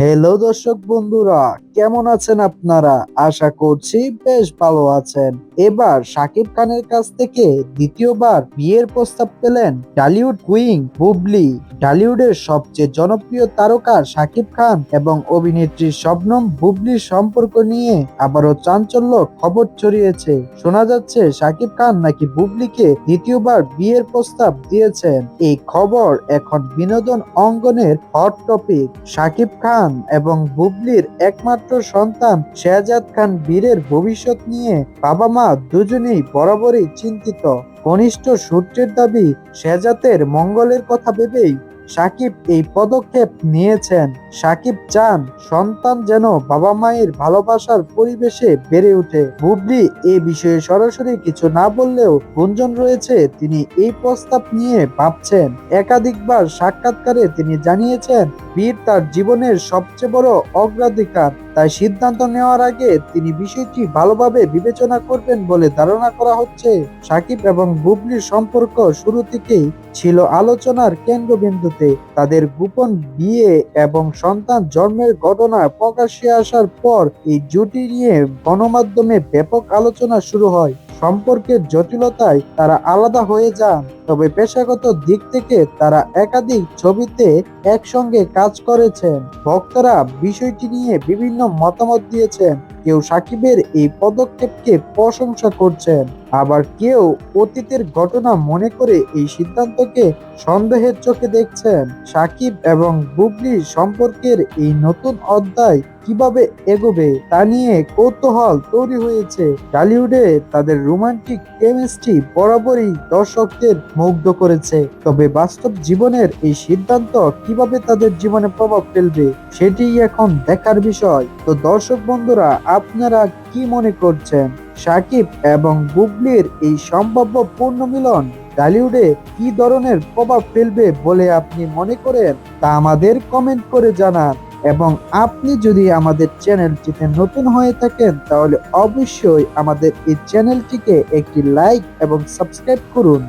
Hello দর্শক বন্ধুরা কেমন আছেন আপনারা? আশা করছি বেশ ভালো আছেন। এবার শাকিব খানের কাছ থেকে দ্বিতীয়বার বিয়ের প্রস্তাব পেলেন ডালিউড কুইং বুবলি। ডালিউডের সবচেয়ে জনপ্রিয় তারকা শাকিব খান এবং অভিনেত্রী শবনম বুবলির সম্পর্ক নিয়ে আবারও চাঞ্চল্য খবর ছড়িয়েছে। শোনা যাচ্ছে শাকিব খান নাকি বুবলিকে দ্বিতীয়বার বিয়ের প্রস্তাব দিয়েছেন। এই খবর এখন বিনোদন অঙ্গনের হট টপিক। শাকিব খান এবং বুবলির একমাত্র সন্তান শেহজাদ খান বীরের ভবিষ্যৎ নিয়ে বাবা মা দুজনেই বরাবরই চিন্তিত। কনিষ্ঠ সূত্রের দাবি শেহজাতের মঙ্গলের কথা ভেবেই সাকিব এই পদক্ষেপ নিয়েছেন। সাকিব চান সন্তান যেন বাবা মায়ের ভালোবাসার পরিবেশে বেড়ে ওঠে। বুবলি এ বিষয়ে সরাসরি কিছু না বললেও গুঞ্জন রয়েছে, তিনি এই প্রস্তাব নিয়ে ভাবছেন। একাধিকবার সাক্ষাৎকারে তিনি জানিয়েছেন, বীর তার জীবনের সবচেয়ে বড় অগ্রাধিকার। তাই সিদ্ধান্ত নেওয়ার আগে তিনি বিষয়টি ভালোভাবে বিবেচনা করবেন বলে ধারণা করা হচ্ছে। সাকিব এবং বুবলির সম্পর্ক শুরু থেকেই ছিল আলোচনার কেন্দ্রবিন্দুতে। তাদের গোপন বিয়ে এবং সন্তান জন্মের ঘটনা প্রকাশ্যে আসার পর এই জুটি নিয়ে গণমাধ্যমে ব্যাপক আলোচনা শুরু হয়। সম্পর্কের জটিলতায় তারা আলাদা হয়ে যান। তবে পেশাগত দিক থেকে তারা একাধিক ছবিতে একসঙ্গে কাজ করেছেন। ভক্তরা বিষয়টি নিয়ে বিভিন্ন মতামত দিয়েছেন। কেউ সাকিবের এই পদক্ষেপকে প্রশংসা করছেন। আবার কেউ অতীতের ঘটনা মনে করে এই সিদ্ধান্তকে সন্দেহের চোখে দেখছেন। সাকিব এবং বুবলি সম্পর্কের এই নতুন অধ্যায় কীভাবে এগোবে তা নিয়ে কৌতূহল তৈরি হয়েছে। টলিউডে তাদের রোমান্টিক কেমিস্ট্রি বরাবরই দর্শকদের মুগ্ধ করেছে। তবে বাস্তব জীবনের এই সিদ্ধান্ত কীভাবে তাদের জীবনে প্রভাব ফেলবে, সেটি এখন দেখার বিষয়। তো দর্শক বন্ধুরা, আপনারা কি মনে করছেন? সাকিব এবং বুবলির এই সম্ভাব্য পূর্ণ মিলন টলিউডে কি ধরনের প্রভাব ফেলবে বলে আপনি মনে করেন? তা আমাদের কমেন্ট করে জানান। এবং আপনি যদি আমাদের চ্যানেলটিতে নতুন হয়ে থাকেন, তাহলে অবশ্যই আমাদের এই চ্যানেলটিকে একটি লাইক এবং সাবস্ক্রাইব করুন।